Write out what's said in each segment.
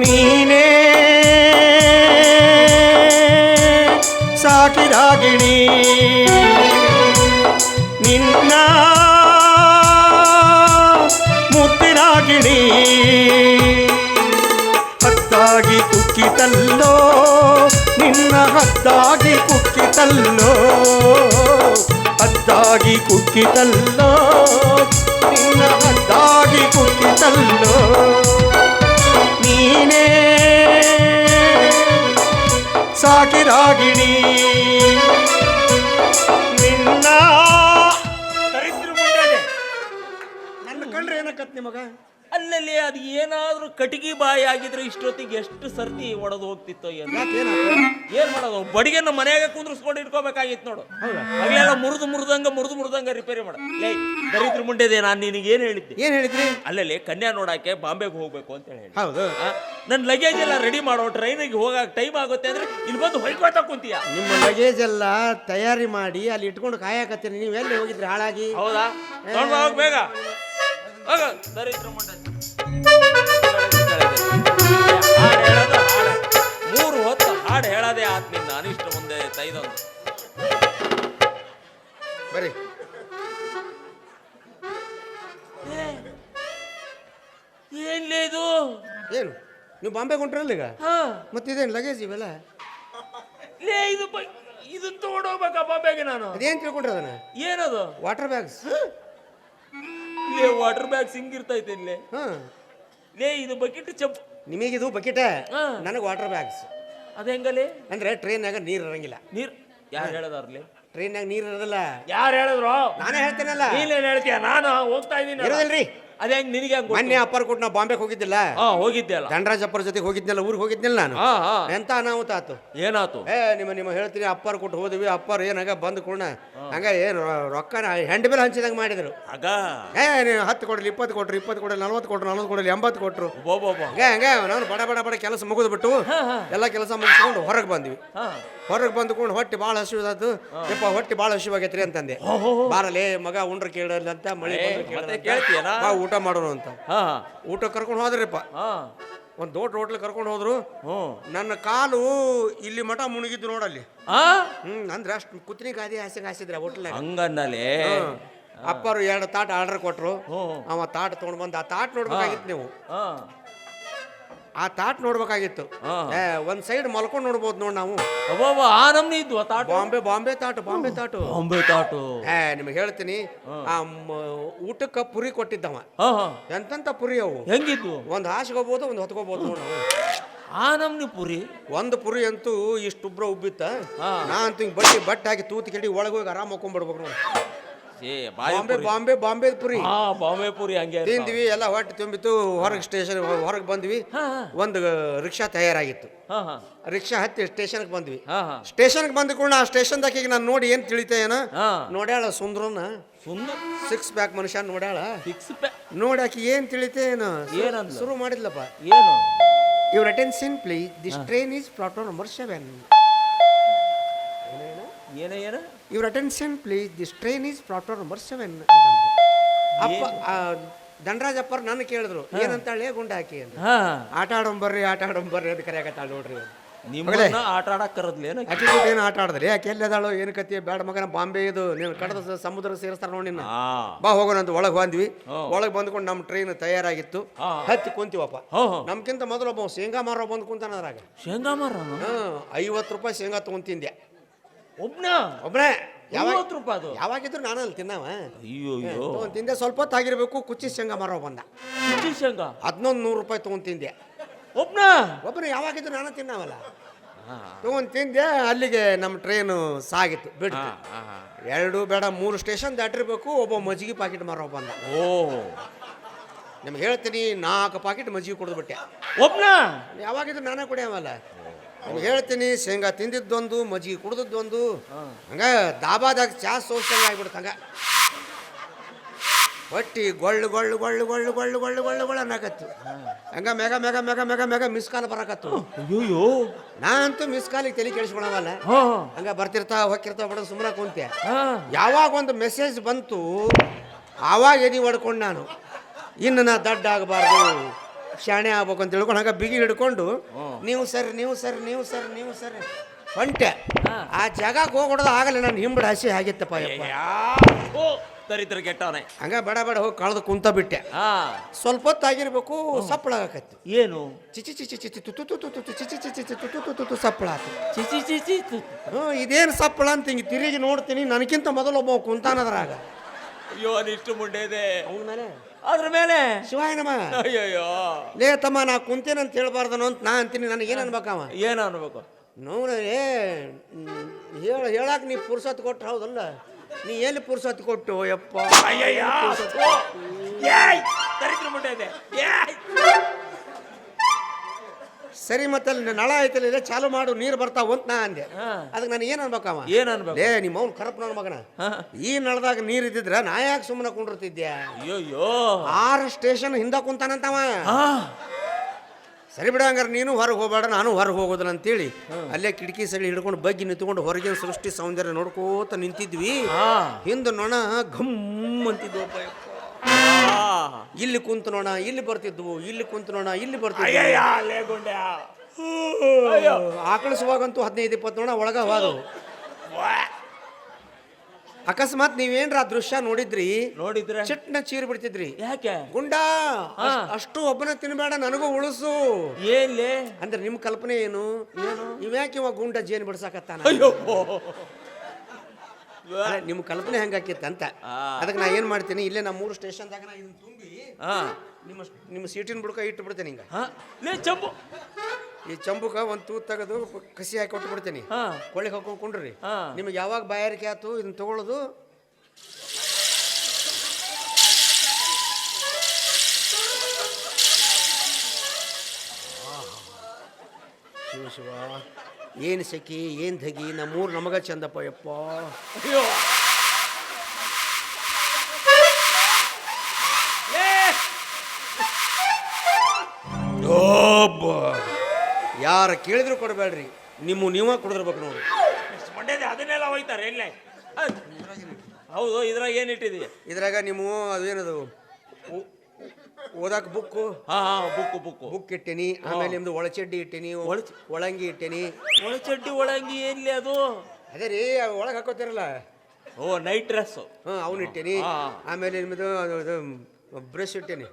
ನೀನೇ ಸಾಕಿದಾಗಿಣಿ ನಿನ್ನ ಮುತ್ತಿನಾಗಿಣಿ ಹತ್ತಾಗಿ ಕುಕ್ಕಿತಲ್ಲೋ ನಿನ್ನ ಹತ್ತಾಗಿ ಕುಕ್ಕಿತಲ್ಲೋ ಹದ್ದಾಗಿ ಕುಕ್ಕಿತಲ್ಲೋ ನಿನ್ನ ಹದ್ದಾಗಿ ಕುಕ್ಕಿತಲ್ಲೋ ರಾಗಿಣಿ ಸಾಕಿ ರಾಗಿಣಿ. ನಿನ್ನ ನನ್ನ ಕಂಡ್ರೆ ಏನಕ್ಕತ್ ನಿಮಗ? ಅಲ್ಲಲ್ಲಿ ಅದು ಏನಾದರೂ ಕಟಿಗಿ ಬಾಯಿ ಆಗಿದ್ರೆ ಇಷ್ಟೊತ್ತಿಗೆ ಎಷ್ಟು ಸರ್ತಿ ಒಡೆದು ಹೋಗ್ತಿತ್ತೋ ಏನು? ಏನ್ ಮಾಡೋದು? ಬಡಿಗೆನ ಮನೆಯಾಗ ಕುಂದ್ರಿಸ್ಕೊಂಡು ಇಟ್ಕೋಬೇಕಾಗಿತ್ತು ನೋಡು. ಅಲ್ಲೆಲ್ಲ ಮುರಿದು ಮುರಿದಂಗ ಮುರಿದು ಮುರಿದಂಗ ರಿಪೇರಿ ಮಾಡ. ಲೇ ದರಿದ್ರ ಮುಂಡೆದೆ ನಾನು ನಿನಗೆ ಏನ್ ಹೇಳಿದ್ದೆ? ಏನ್ ಹೇಳಿದ್ರಿ? ಅಲ್ಲಲ್ಲಿ ಕನ್ಯಾ ನೋಡಕ್ಕೆ ಬಾಂಬೆಗೆ ಹೋಗ್ಬೇಕು ಅಂತ ಹೇಳಿ. ಹೌದು. ನನ್ನ ಲಗೇಜ್ ಎಲ್ಲ ರೆಡಿ ಮಾಡೋ ಟ್ರೈನಿಗೆ ಹೋಗಕ್ ಟೈಮ್ ಆಗುತ್ತೆ ಅಂದ್ರೆ ಇಲ್ಲಿ ಬಂದು ಹೊಯ್ಕೋತಾ ಕುಂತೀಯ? ನಿಮ್ಮ ಲಗೇಜ್ ಎಲ್ಲ ತಯಾರಿ ಮಾಡಿ ಅಲ್ಲಿ ಇಟ್ಕೊಂಡು ಕಾಯಕತ್ತೀರಿ ನೀವು ಎಲ್ಲಿ ಹೋಗಿದ್ರಿ ಹಾಳಾಗಿ? ಹೌದಾ? ಹೋಗ್ ಬೇಗ. ಹೋಗ. ದರಿದ್ರ ಮುಂಡೆ. ಮೂರು ಹೊತ್ತು ಹಾಡು ಹೇಳೋದೇ ಆತ್ಮಿಂದ ಅನಿಷ್ಟ ಮುಂದೆ ತೈದೊಂದು. ಬರಿ ಏನ್ಲೇ ಇದು ಏನು? ನೀವು ಬಾಂಬೆ ಕೊಂಡ್ರಲ್ಲ ಈಗ? ಹಾ. ಮತ್ತಿದೇನು ಲಗೇಜ್ ಇವೆಲ್ಲ? ಲೇ ಇದು ಬ- ಇದು ತಗೊಂಡೋಗ್ಬೇಕ ಬಾಂಬೆಗೆ ನಾನು? ಅದೇನು ತಿಳ್ಕೊಂಡ್ರೆ ಅದನ್ನ? ಏನದು? ವಾಟರ್ ಬ್ಯಾಗ್ಸ್ ಲೇ ವಾಟರ್ ಬ್ಯಾಗ್ ಸಿಂಗಿರ್ತೈತೆ ಇಲ್ಲೇ ಹಾಂ. ಲೇ ಇದು ಬಕೆಟ್ ಚಪ್. ನಿಮಗಿದು ಬಕೆಟ ಹಾ. ನನಗೆ ವಾಟರ್ ಬ್ಯಾಗ್ಸ್ ಅದು ಹೆಂಗಲೇ? ಅಂದ್ರೆ ಟ್ರೈನ್ಯಾಗ ನೀರು ಇರಂಗಿಲ್ಲ. ನೀರು? ಯಾರು ಹೇಳದಾರ್ಲಿ ಟ್ರೈನ್ಯಾಗ ನೀರು ಇರೋದಿಲ್ಲ? ಯಾರು ಹೇಳಿದ್ರು? ನಾನೇ ಹೇಳ್ತೇನಲ್ಲ. ನೀನೇನ್ ಹೇಳ್ತೀಯ? ನಾನು ಹೋಗ್ತಾ ಇದ್ದೀನಿ ಇರೋದಿಲ್ರಿ. ಅದೇ ಹೆಂಗ್ ನಿನಗೆ ಹೆಂಗ್ ಮೊನ್ನೆ ಅಪ್ಪರ್ ಕೊಟ್ಟು ನಾ ಬಾಂಬೆಗೆ ಹೋಗಿದ್ದಿಲ್ಲ? ಹಾ ಹೋಗಿದ್ದೆ ಅಲ್ಲ. ಧನರಾಜ್ ಅಪ್ಪರ ಜೊತೆ ಹೋಗಿದ್ನಲ್ಲ ಊರಿಗೆ ಹೋಗಿದ್ನಲ್ಲ ನಾನು? ಹಾ ಹಾ ಎಂತ ಅನಾಹುತ ಆತು ಏನಾತು? ಏ ನಿಮ್ಮ ನಿಮ್ಮ ಹೇಳ್ತೀನಿ ಅಪ್ಪರ್ ಕೊಟ್ಟು ಹೋದ್ವಿ ಅಪ್ಪರ್ ಏನಾಗ ಬಂದ್ ಕೂಡ ಹಂಗ ಏನು ರೊಕ್ಕನ ಹೆಂಡ್ ಮೇಲೆ ಹಂಚಿದಂಗೆ ಮಾಡಿದ್ರು. ಆಗ? ಏ ನೀವು ಹತ್ತು ಕೊಡ್ಲಿ ಇಪ್ಪತ್ತು ಕೊಟ್ರು ಇಪ್ಪತ್ತು ಕೊಡ್ಲಿ ನಲ್ವತ್ತು ಕೊಟ್ರು ನಲ್ವತ್ತು ಕೊಡ್ಲಿ ಎಂಬತ್ತು ಕೊಟ್ರು. ಬೋಬೋಬ ಹಂಗೆ ಹಂಗೆ ನಾನು ಬಡ ಬಡ ಬಡ ಕೆಲಸ ಮುಗಿದ್ಬಿಟ್ಟು ಎಲ್ಲ ಕೆಲಸ ಮುಗಿಸ್ಕೊಂಡು ಹೊರಗೆ ಬಂದ್ವಿ. ಹೊರಗೆ ಬಂದ್ಕೊಂಡು ಹೊಟ್ಟೆ ಭಾಳ ಹೊಟ್ಟಿ ಯಪ್ಪ ಹೊಟ್ಟೆ ಭಾಳ ಹಸಿವಾಗೈತ್ರಿ ಅಂತಂದೆ. ಬಾರಲೇ ಮಗ ಉಂಡ್ರ ಕೇಳಲ್ಲ ಅಂತ ಮಳೆ ಊಟ ಊಟ ಮಾಡೋಣ ಅಂತ. ಹಾ ಊಟ ಕರ್ಕೊಂಡು ಹೋದ್ರಪ್ಪ. ಹಾ. ಒಂದು ದೊಡ್ಡ ಹೋಟ್ಲ್ ಕರ್ಕೊಂಡು ಹೋದ್ರು. ಹ್ಞೂ. ನನ್ನ ಕಾಲು ಇಲ್ಲಿ ಮಠ ಮುಣುಗಿದ್ದು ನೋಡಲ್ಲಿ ಆ? ಹ್ಮ್ ಅಂದ್ರೆ ಅಷ್ಟು ಕುತ್ತಿನ ಗಾದಿ ಹಾಸಿಗೆ ಹಾಸಿದ್ರೆ ಹೋಟ್ಲ ಹಂಗನ್ನಲೇ? ಅಪ್ಪರು ಎರಡು ತಾಟ್ ಆರ್ಡರ್ ಕೊಟ್ರು. ಹ್ಞೂ. ಅವ ತಾಟ್ ತೊಗೊಂಡ್ ಬಂದ ಆ ತಾಟ್ ನೋಡ್ಬೇಕಾಗಿತ್ತು ನೀವು. ಹಾ. ಆ ತಾಟ್ ನೋಡ್ಬೇಕಾಗಿತ್ತು. ಹಾ. ಏ ಒಂದ್ ಸೈಡ್ ಮಲ್ಕೊಂಡ್ ನೋಡ್ಬೋದು ನೋಡ್ ನಾವು. ಅಬ್ಬಬ್ಬ ಆ ನಮ್ನಿ ಇದ್ವು ಆ ತಾಟು? ಬಾಂಬೆ ಬಾಂಬೆ ತಾಟು ಬಾಂಬೆ ತಾಟು. ಬಾಂಬೆ ತಾಟು. ಏ ನಿಮ್ಗೆ ಹೇಳ್ತೀನಿ. ಆ ಮ- ಊಟಕ್ಕೆ ಪುರಿ ಕೊಟ್ಟಿದ್ದವ. ಎಂತ ಹಾ. ಎಂತೆಂತ ಪುರಿ ಅವು? ಹೆಂಗಿದ್ವು? ಒಂದ್ ಹಾಸಿಗೋಬಹುದು ಒಂದ್ ಹೊತ್ಕೋಬಹುದು ನೋಡ್ ನಾವು. ಆ ನಮ್ನಿ ಪುರಿ? ಒಂದ್ ಪುರಿ ಅಂತೂ ಇಷ್ಟು ಉಬ್ರ ಉಬ್ಬಿತ್ತ. ಹಾ. ನಾ ಅಂತೂ ಹಿಂಗೆ ಬಟ್ಟಿ ಬಟ್ಟೆ ಹಾಕಿ ತೂತು ಕೆಡಿ ಒಳಗೆ ಹೋಗಿ ಆರಾಮ್ ಹಾಕೊಂಡ್ಬಿಡ್ಬೇಕು ನೋಡಿ. ಏ ಬಾಯಿ ಬಾಂಬೆ ಪುರಿ. ಬಾಂಬೆ ಬಾಂಬೆ ಪುರಿ. ಹಾ ಬಾಂಬೆ ಪುರಿ ಹಂಗೆ ಇರ್ತಾವ. ತಿಂದ್ವಿ ಎಲ್ಲ ಹೊಟ್ಟೆ ತುಂಬಿತ್ತು ಹೊರಗೆ ಸ್ಟೇಷನ್ ಹೊರಗೆ ಬಂದ್ವಿ. ಹಾ ಒಂದು ರಿಕ್ಷಾ ತಯಾರಾಗಿತ್ತು. ಹಾ ಹಾ. ರಿಕ್ಷಾ ಹತ್ತಿ ಸ್ಟೇಷನ್ಗೆ ಬಂದ್ವಿ. ಹಾ ಹಾ. ಸ್ಟೇಷನ್ಗೆ ಬಂದ ಕೂಡ ಆ ಸ್ಟೇಷನ್ದಾಗ ಈಗ ನಾನು ನೋಡಿ ಏನು ತಿಳಿತೇನ ಹಾ. ನೋಡ್ಯಾಳ ಸುಂದ್ರನ. ಸುಂದರ? ಸಿಕ್ಸ್ ಪ್ಯಾಕ್ ಮನುಷ್ಯ ನೋಡ್ಯಾಳ. Six pack? ನೋಡಿ ಆಕೆ ಏನು ತಿಳಿತೇನ ಏನು. ಏನಂದ್ಲು? ಶುರು ಮಾಡಿದ್ಲಪ್ಪ. ಏನು? Your attention please this train is platform number seven ಏನ ಏನ? ಇವ್ರ attention please this train is platform number seven ಅಪ್ಪ ಆ, ದಂಡರಾಜಪ್ಪರ್ ನನ್ನ ಕೇಳಿದ್ರು. ಏನಂತಾಳೆ? ಗುಂಡ ಹಾಕಿ ಅಂತ ಹಾ. ಆಟ ಆಡೋಂಬರ್ರಿ ಆಟ ಆಡೋಂಬರ್ರಿ ಅಂತ ಕರೆಯಾಕತ್ತಾಳ ನೋಡ್ರಿ ನಿಮ್ಮನ್ನ ಆಟ ಆಡಕ್ ಕರದ್ಲೇನ ಆಕೆ ಏನು ಆಟ ಆಡಿದ್ರಿ? ಆಕೆ ಎಲ್ಲದಾಳು ಏನು ಕತಿ ಬೇಡ ಮಗನ ಬಾಂಬೆ ಇದು. ನೀನು ಕಡದ ಸ- ಸಮುದ್ರ ಸೇರಿಸ್ತಾರ ನೋಡಿ ನಿನ್ನ. ಹಾ. ಬಾ ಹೋಗೋಣ ಅಂತ ಒಳಗೆ ಬಂದ್ವಿ. ಒಳಗೆ ಬಂದ್ಕೊಂಡು ನಮ್ಮ ಟ್ರೈನ್ ತಯಾರಾಗಿತ್ತು. ಹಾ. ಹತ್ತಿ ಕುಂತೀವಪ್ಪ. ಹೋ ಹೋ. ನಮ್ಗಿಂತ ಮೊದಲು ಒಬ್ಬ ಶೇಂಗಾ ಮಾರೋ ಬಂದು ಕುಂತಾನ ಅದ್ರಾಗ. ಶೇಂಗಾ ಮಾರ ಹಾಂ ಐವತ್ತು ರೂಪಾಯಿ ಶೇಂಗಾ ತೊಗೊಂತಿಂದೆ ಒಬ್ನ? ಒಬ್ಬನೇ ಯಾವತ್ತು ರೂಪಾಯಿ ಅದು. ಯಾವಾಗಿದ್ರು ನಾನು ಅಲ್ಲಿ ತಿನ್ನವ. ಅಯ್ಯೋ ಅಯ್ಯೋ. ತೊಗೊಂತಿಂದೆ ಸ್ವಲ್ಪ ಹೊತ್ತಾಗಿರ್ಬೇಕು ಕುಚ್ಚಿ ಶೇಂಗಾ ಮಾರೋ ಬಂದ. ಕುಚ್ಚಿ ಶೇಂಗಾ ಹದಿನೊಂದು ನೂರು ರೂಪಾಯಿ ತೊಗೊಂತಿಂದೆ ಒಬ್ನ? ಒಬ್ಬನೇ ಯಾವಾಗಿದ್ರು ನಾನು ತಿನ್ನವಲ್ಲ. ತೊಗೊಂಡು ತಿಂದೆ ಅಲ್ಲಿಗೆ ನಮ್ಮ ಟ್ರೈನು ಸಾಗಿತ್ತು ಬಿಡ್ತು. ಎರಡು ಬೇಡ ಮೂರು ಸ್ಟೇಷನ್ ದಾಟಿರ್ಬೇಕು ಒಬ್ಬ ಮಜ್ಜಿಗೆ ಪಾಕೆಟ್ ಮಾರೋ ಬಂದ. ಓ. ನಿಮ್ಗೆ ಹೇಳ್ತೀನಿ ನಾಲ್ಕು ಪಾಕೆಟ್ ಮಜ್ಜಿಗೆ ಕುಡಿದ್ಬಿಟ್ಟೆ ಒಬ್ನ? ಯಾವಾಗಿದ್ರು ನಾನೇ ಕುಡಿಯವಲ್ಲ. ನಿಮ್ಗೆ ಹೇಳ್ತೀನಿ ಶೇಂಗಾ ತಿಂದಿದ್ದೊಂದು ಮಜ್ಜಿಗೆ ಕುಡ್ದದ್ದೊಂದು ಹಂಗ ದಾಬಾದಾಗ ಚಾ ಸೋಸಂಗ ಆಗ್ಬಿಡ್ತು ಹಂಗ. ಹೊಟ್ಟಿ ಗೊಳ್ಳು ಗೊಳ್ಳು ಗೊಳ್ಳು ಗೊಳ್ಳು ಗೊಳ್ಳು ಗೊಳ್ಳು ಗೊಳ್ಳು ಗೊಳ್ಳು ಅನ್ನಕತ್ತು. ಹಂಗ ಮೆಗ ಮೆಗ ಮೆಗ ಮೆಗ ಮೆಗ ಮಿಸ್ ಕಾಲ್ ಬರಕತ್ತು. ಅಯ್ಯೋ ನಾ ಅಂತೂ ಮಿಸ್ ಕಾಲಿಗೆ ತಲೆ ಕೇಳಿಸ್ಕೊಳವಲ್ಲ ಹಂಗ ಬರ್ತಿರ್ತಾ ಹೋಗಿರ್ತಾ ಬಡ ಸುಮ್ಮನೆ ಕುಂತೆ ಯಾವಾಗ ಒಂದು ಮೆಸೇಜ್ ಬಂತು ಆವಾಗ ಎದಿ ಹೊಡ್ಕೊಂಡು ನಾನು. ಇನ್ನು ನಾ ದಡ್ಡ ಆಗಬಾರ್ದು. ಶಾಣೆ ಆಗ್ಬೇಕು ಅಂತ ತಿಳ್ಕೊಂಡು ಹಂಗ ಬಿಗಿ ಹಿಡ್ಕೊಂಡು ನೀವು ಸರ್ ನೀವು ಸರ್ ನೀವು ಸರ್ ನೀವು ಸರ್ ಹೊಂಟೆ ಆ ಜಾಗಕ್ಕೆ ಹೋಗ್ಬಿಡೋದು ಆಗಲ್ಲ ನಾನು ಹಿಂಬಡ ಹಸಿ ಆಗಿತ್ತಪ್ಪ ಯಪ್ಪ ಕೆಟ್ಟವನೇ ಹಂಗ ಬೇಡ ಬೇಡ ಹೋಗಿ ಕಳೆದು ಕುಂತ ಬಿಟ್ಟೆ ಹಾ ಸ್ವಲ್ಪ ಹೊತ್ತಾಗಿರ್ಬೇಕು ಸಪ್ಪಳ ಆಗತ್ತೆ ಏನು ಚಿಚಿ ಚಿಚಿ ಚಿಚಿ ತು ತು ತು ತು ತು ತು ಚಿಚಿ ಚಿಚಿ ಚಿ ತು ತು ತು ತು ತು ಸಪ್ಪಳ ಆತು ಚಿಚಿ ಚಿಚಿ ತು. ಹ್ಞೂ ಇದೇನು ಸಪ್ಪಳ ಅಂತ ಹಿಂಗೆ ತಿರುಗಿ ನೋಡ್ತೀನಿ ನನಗಿಂತ ಮೊದಲು ಒಬ್ಬ ಕುಂತಾನದ್ರಾಗ ಅಯ್ಯೋ ಅದಿಷ್ಟು ಮುಂಡೆ ಇದೆ ಅದ್ರ ಮೇಲೆ. ಶಿವಾಯ ನಮ ಅಯ್ಯಯ್ಯೋ. ಲೇ ತಮ್ಮ ನಾ ಕುಂತೇನಂತ ಅಂತ ಹೇಳ್ಬಾರ್ದನು ಅಂತ ನಾ ಅಂತೀನಿ ನನಗೆ ಏನು ಅನ್ಬೇಕವ ಏನು ಅನ್ಬೇಕು? ನೋಡ ಏ ಹೇಳ ಹೇಳಕ್ಕೆ ನೀ ಪುರ್ಸತ್ ಕೊಟ್ಟು ಹೌದಲ್ಲ? ನೀ ಎಲ್ಲಿ ಪುರ್ಸತ್ ಕೊಟ್ಟು ಯಪ್ಪ? ಅಯ್ಯಯ್ಯೋ. ಏಯ್ ದರಿದ್ರ ಮುಂಡೆ ಇದೆ. ಏಯ್. ಸರಿ ಮತ್ತೆ ಅಲ್ಲಿ ನಳ ಐತಲ್ಲ ಇಲ್ಲೇ ಚಾಲು ಮಾಡು ನೀರು ಬರ್ತಾವ ಅಂತ ನಾ ಅಂದೆ ಅದಕ್ಕೆ ನಾನು ಏನು ಅನ್ಬೇಕವ? ಏನ್ ಅನ್ಬೇಕು? ಏ ನಿಮ್ಮ ಅವ್ನು ಕರಪ್ ನನ್ನ ಮಗನ ಈ ನಳದಾಗ ನೀರು ಇದ್ದಿದ್ರ ನಾ ಯಾಕೆ ಸುಮ್ಮನೆ ಕುಂಡಿರ್ತಿದ್ದೆ ಅಯ್ಯಯ್ಯೋ. ಆರು ಸ್ಟೇಷನ್ ಹಿಂದೆ ಕುಂತಾನಂತವ. ಸರಿ ಬಿಡ ಹಂಗಾರೆ ನೀನು ಹೊರಗೆ ಹೋಗಬೇಡ ನಾನು ಹೊರಗೆ ಹೋಗೋದಿಲ್ಲ ಅಂತೇಳಿ. ಅಲ್ಲೇ ಕಿಟಕಿ ಸಗಳಿ ಹಿಡ್ಕೊಂಡು ಬಗ್ಗಿ ನಿಂತ್ಕೊಂಡು ಹೊರಗಿನ ಸೃಷ್ಟಿ ಸೌಂದರ್ಯ ನೋಡ್ಕೋತ ನಿಂತಿದ್ವಿ. ಹಿಂದೆ ನೊಣ ಘಮ್ ಅಂತಿದ್ವು. ಇಲ್ಲಿ ಕುಂತು ನೋಣ ಇಲ್ಲಿ ಬರ್ತಿದ್ವು ಇಲ್ಲಿ ಕುಂತು ನೋಣ ಇಲ್ಲಿ ಬರ್ತಿದ್ವು. ಆಕಳಿಸುವಾಗಂತೂ ಹದಿನೈದು ಇಪ್ಪತ್ತು ನೋಣ ಒಳಗ ಹೋದವು. ಅಕಸ್ಮಾತ್ ನೀವೇನ್ರ ಆ ದೃಶ್ಯ ನೋಡಿದ್ರಿ? ನೋಡಿದ್ರೆ? ಚಿಟ್ನ ಚೀರ್ ಬಿಡ್ತಿದ್ರಿ. ಯಾಕೆ? ಗುಂಡಾ ಅಷ್ಟು ಒಬ್ಬನ ತಿನ್ಬೇಡ ನನಗೂ ಉಳಿಸು. ಏನ್ಲೇ? ಅಂದ್ರೆ ನಿಮ್ ಕಲ್ಪನೆ ಏನು? ಇವ್ಯಾಕೆ ಇವ ಗುಂಡ ಜೇನ್ ಬಿಡ್ಸಾಕತ್ತಾನ? ನಿಮ್ ಕಲ್ಪನೆ ಹೆಂಗಾಕಿತ್ತಂತ ಅದಕ್ಕೆ ನಾ ಏನ್ ಮಾಡ್ತೀನಿ? ಇಲ್ಲೇ ನಮ್ಮ ಮೂರು ಸ್ಟೇಷನ್ದಾಗ ನಾ ಹಾ. ನಿಮ್ಮ ನಿಮ್ಮ ಸೀಟಿನ ಬುಡಕ ಇಟ್ಟು ಬಿಡ್ತೇನೆ ಹಿಂಗ ಹಾ. ಲೇ ಚಂಬು ಈ ಚಂಬುಕ ಒಂದು ತೂತ್ ತೆಗೆದು ಕಸಿ ಹಾಕಿ ಕೊಟ್ಟು ಬಿಡ್ತೇನೆ ಹಾ. ಕೊಳ್ಳಿಗೆ ಹಾಕೊಂಡು ಕುಂಡ್ರಿ ಹಾ. ನಿಮಗೆ ಯಾವಾಗ ಬಾಯಾರಿಕೆ ಆಯ್ತು ಇದನ್ನ ತಗೊಳ್ಳೋದು? ಶಿವ ಶಿವ. ಏನು ಸೆಖಿ ಏನು ಧಗಿ? ನಮ್ಮೂರು ನಮಗ ಚಂದಪ್ಪ ಯಪ್ಪ. ಅಯ್ಯೋ. ಯಾರ ಕೇಳಿದ್ರು ಕೊಡಬೇಡ್ರಿ ನಿಮ್ಮ ನೀವ ಕುಡಿದಿರ್ಬೇಕು ನೋಡಿ ಮಂಡ್ಯದ ಅದನ್ನೆಲ್ಲ ಹೋಯ್ತಾರೆ ಎಲ್ಲೇ ಅದ್. ಹೌದು ಇದ್ರಾಗ ಏನು ಇಟ್ಟಿದಿ ಇದ್ರಾಗ ನಿಮ್ಮ ಅದೇನದು ಓದಾಕ ಬುಕ್ಕು? ಹಾ ಹಾ ಬುಕ್ಕು ಬುಕ್ಕು. ಬುಕ್ ಇಟ್ಟೇನಿ ಆಮೇಲೆ ನಿಮ್ದು ಒಳಚಡ್ಡಿ ಇಟ್ಟೇನಿ ಒಳಂಗಿ ಇಟ್ಟೇನಿ. ಒಳಚಡ್ಡಿ ಒಳಂಗಿ ಏನ್ಲಿ ಅದು? ಅದೇ ರೀ ಒಳಗೆ ಹಾಕೋತಿರಲ್ಲ. ಓ ನೈಟ್ ಡ್ರೆಸ್ ಹಾಂ ಅವನು ಇಟ್ಟೇನಿ. ಆಮೇಲೆ ನಿಮ್ಮದು ಅದು ಬ್ರಷ್ ಇಟ್ಟೀನಿ.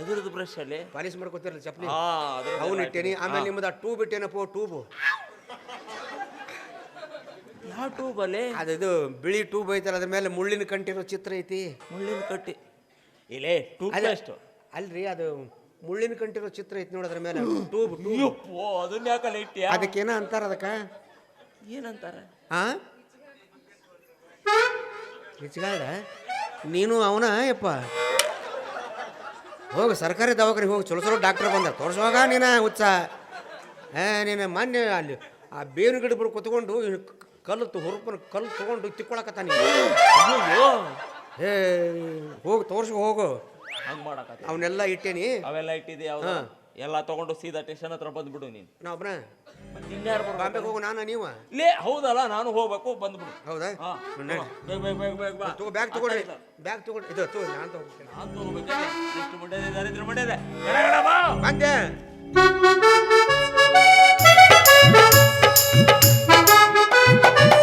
ಎದುರದು ಬ್ರಷ್ ಅಲ್ಲಿ? ಪಾಲಿಶ್ ಮಾಡ್ಕೊತಿರಲ್ಲ ಚಪ್ಪಲಿ? ಹಾ ಅದ್ರ ಅವ್ನು ಇಟ್ಟೇನಿ. ಆಮೇಲೆ ನಿಮ್ಮದು ಆ ಟ್ಯೂಬ್ ಇಟ್ಟೇನಪ್ಪ ಟ್ಯೂಬ್ ಯಾವ ಟ್ಯೂಬ್ ಅಲ್ಲಿ? ಅದು ಬಿಳಿ ಟ್ಯೂಬ್ ಐತಲ್ಲ ಅದ್ರ ಮೇಲೆ ಮುಳ್ಳಿನ ಕಂಟಿರೋ ಚಿತ್ರ ಐತಿ. ಮುಳ್ಳಿನ ಕಟ್ಟಿ. ಇಲ್ಲೇ ಟೂಬ್ ಪೇಸ್ಟ್ ಅಲ್ರಿ ಅದು ಮುಳ್ಳಿನ ಕಂಟಿರೋ ಚಿತ್ರ ಐತಿ ನೋಡಿ ಅದ್ರ ಮೇಲೆ. ಟ್ಯೂಬ್ ಓ ಅದನ್ನ ಯಾಕಲ್ಲ ಇಟ್ಟಿ ಅದಕ್ಕೇನ ಅಂತಾರ ಅದಕ್ಕ? ಏನಂತಾರ? ಹಾ ಕಿಚ್ಗಾಡ ನೀನು ಅವನ ಯಪ್ಪ. ಹೋಗು ಸರ್ಕಾರಿ ದವಾಖಾನೆಗೆ ಹೋಗಿ. ಚಲೋ ಚಲೋ ಡಾಕ್ಟ್ರ್ ಬಂದ ತೋರಿಸುವಾಗ ನೀನು ಹುಚ್ಚ. ಹೇ ನೀನು ಮೊನ್ನೆ ಅಲ್ಲಿ ಆ ಬೇವಿನ ಗಿಡ ಬಿಡು ಕುತ್ಕೊಂಡು ಕಲ್ಲು ಹುರುಪನ ಕಲ್ಲು ತೊಗೊಂಡು ತಿಕ್ಕೊಳಕತ್ತಾನ ಹೇ ಏ ಹೋಗಿ ತೋರ್ಸ್ಕೊ ಹೋಗು. ಹಂಗೆ ಮಾಡಕತ್ತ. ಅವನ್ನೆಲ್ಲ ಇಟ್ಟೇನಿ. ಅವೆಲ್ಲ ಇಟ್ಟಿದ್ದೆ ಯಾವ್ದು ಎಲ್ಲ ತಗೊಂಡು ಸೀದಾ ಟೇಷನ್ ಹತ್ರ ಬಂದ್ಬಿಡು ನೀನು. ನಾ ಒಬ್ಬನ ಇನ್ಯಾರು ಬರ್ಬೇಕು? ಬಾಂಬೆಗೆ ಹೋಗು ನಾನು ನೀವ? ಲೇ ಹೌದಲ್ಲ ನಾನು ಹೋಗ್ಬೇಕು ಬಂದ್ಬಿಡು. ಹೌದಾ? ಹಾ. ನಡಿ. ಬೇಗ ಬೇಗ ಬೇಗ ಬೇಗ ಬಾ. ತಗೋ ಬ್ಯಾಗ್ ತಗೊಳ್ರಿ ಬ್ಯಾಗ್ ತಗೊಳ್ರಿ ಇದು ತಗೋ ನಾನು ತಗೋಬೇಕು. ಮಂಡ್ಯದ ದರಿದ್ರ ಮಂಡ್ಯದ? ಗಡ ಗಡ ಬಾ. ಬಂದೆ.